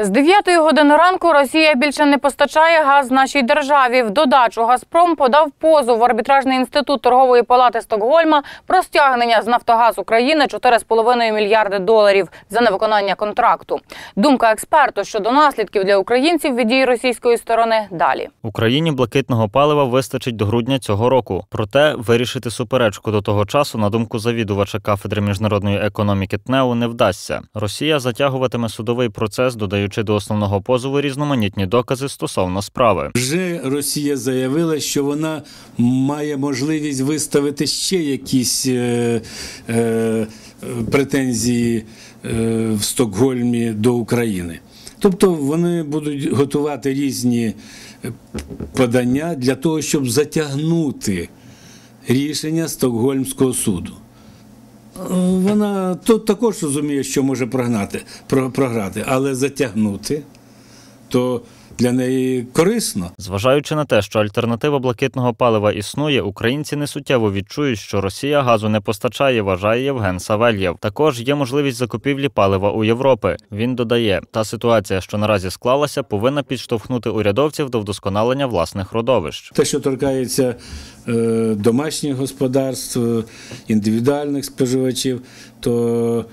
З 9 години ранку Росія більше не постачає газ нашій державі. В додачу Газпром подав позов в арбітражний інститут торгової палати Стокгольма про стягнення з Нафтогаз України 4,5 мільярди доларів за невиконання контракту. Думка експерту щодо наслідків для українців від дій російської сторони далі. Україні блакитного палива вистачить до грудня цього року. Проте вирішити суперечку до того часу, на думку завідувача кафедри міжнародної економіки ТНЕУ, не вдасться. Росія затягуватиме судовий процес, додаючи до основного позову різноманітні докази стосовно справи. Вже Росія заявила, що вона має можливість виставити ще якісь е, е, претензії е, в Стокгольмі до України. Тобто вони будуть готувати різні подання для того, щоб затягнути рішення Стокгольмського суду. Вона тут також розуміє, що може прогнати, програти, але затягнути, то для неї корисно. Зважаючи на те, що альтернатива блакитного палива існує, українці не суттєво відчують, що Росія газу не постачає, вважає Євген Савельєв. Також є можливість закупівлі палива у Європи. Він додає, та ситуація, що наразі склалася, повинна підштовхнути урядовців до вдосконалення власних родовищ. Те, що торкається е, домашніх господарств, індивідуальних споживачів, то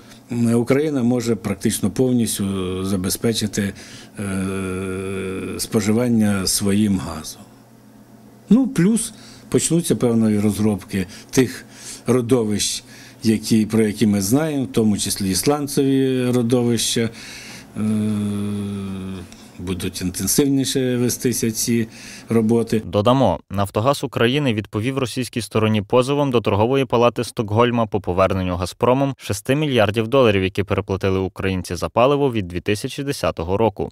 Україна може практично повністю забезпечити е, споживання своїм газом. Ну, плюс почнуться певної розробки тих родовищ, які, про які ми знаємо, в тому числі ісландцеві родовища. Е, Будуть інтенсивніше вестися ці роботи. Додамо, Нафтогаз України відповів російській стороні позовом до торгової палати Стокгольма по поверненню Газпромом 6 мільярдів доларів, які переплатили українці за паливо від 2010 року.